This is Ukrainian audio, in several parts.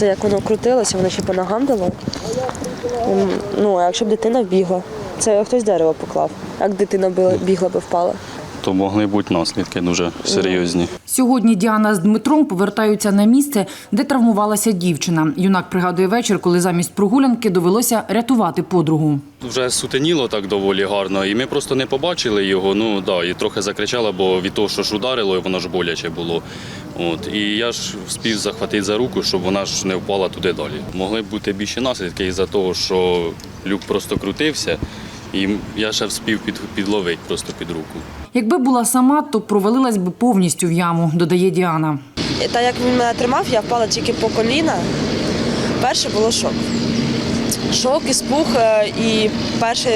Це як воно крутилося, воно ще по ногам дало. Ну, а якщо б дитина вбігла, це хтось дерево поклав. Як дитина бігла би впала. То могли бути наслідки дуже серйозні. Сьогодні Діана з Дмитром повертаються на місце, де травмувалася дівчина. Юнак пригадує вечір, коли замість прогулянки довелося рятувати подругу. Вже сутеніло так доволі гарно, і ми просто не побачили його. Ну да, і трохи закричала, бо від того, що ж ударило, і воно ж боляче було. От і я ж вспів захватити за руку, щоб вона ж не впала туди далі. Могли б бути більше наслідки із-за того, що люк просто крутився, і я ще вспів під, підловити просто під руку. Якби була сама, то провалилась би повністю в яму, додає Діана. І Та як він мене тримав, я впала тільки по коліна. Перше було шок. Шок і спух, е, і перший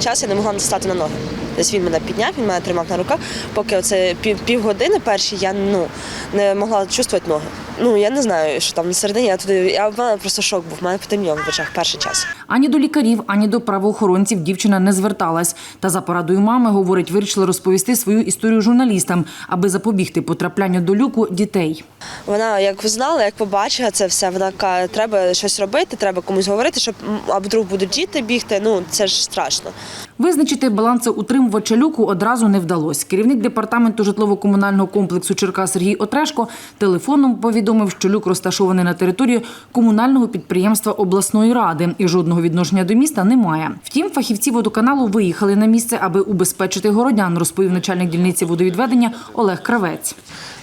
час я не могла стати на ноги. Десь він мене підняв, він мене тримав на руках, поки оце пів, півгодини перші я ну, не могла чувствувати ноги. Ну я не знаю, що там всередині я туди. Я в мене просто шок був, в мене потемніло в очах перший час. Ані до лікарів, ані до правоохоронців дівчина не зверталась. Та за порадою мами, говорить, вирішила розповісти свою історію журналістам, аби запобігти потраплянню до люку дітей. Вона як знала, як побачила це все, вона каже, треба щось робити, треба комусь говорити, щоб а вдруг будуть діти бігти. Ну це ж страшно. Визначити балансоутримувача люку одразу не вдалося. Керівник департаменту житлово-комунального комплексу Черкас Сергій Отрешко телефоном повідомив, що люк розташований на території комунального підприємства обласної ради і жодного відношення до міста немає. Втім, фахівці водоканалу виїхали на місце, аби убезпечити городян, розповів начальник дільниці водовідведення Олег Кравець.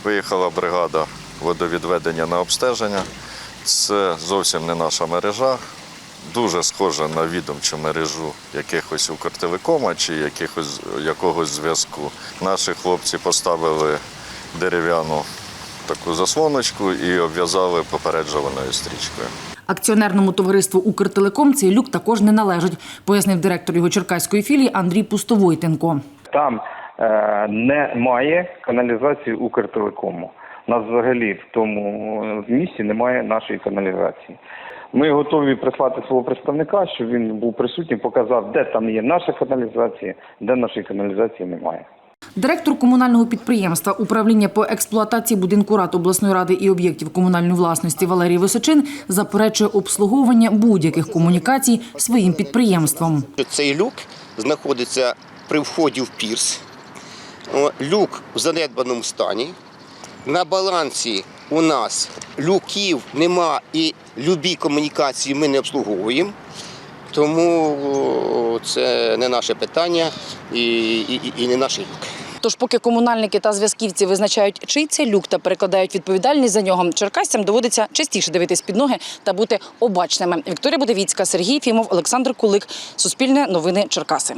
Виїхала бригада водовідведення на обстеження. Це зовсім не наша мережа. Дуже схожа на відомчу мережу якихось Укртелекома чи якихось, якогось зв'язку. Наші хлопці поставили дерев'яну таку заслоночку і обв'язали попереджуваною стрічкою. Акціонерному товариству Укртелеком цей люк також не належить, пояснив директор його черкаської філії Андрій Пустовойтенко. Там е, немає каналізації Укртелекому. У нас взагалі в тому е, місці немає нашої каналізації. Ми готові прислати свого представника, щоб він був присутній, показав, де там є наша каналізація, де нашої каналізації немає. Директор комунального підприємства управління по експлуатації будинку рад обласної ради і об'єктів комунальної власності Валерій Височин заперечує обслуговування будь-яких комунікацій своїм підприємством. Цей люк знаходиться при вході в пірс. Люк в занедбаному стані. На балансі у нас люків нема і любі комунікації ми не обслуговуємо. Тому це не наше питання і, і, і не наш люк. Тож, поки комунальники та зв'язківці визначають, чий це люк та перекладають відповідальність за нього, черкасцям доводиться частіше дивитись під ноги та бути обачними. Вікторія Будовіцька, Сергій Фімов, Олександр Кулик. Суспільне новини Черкаси.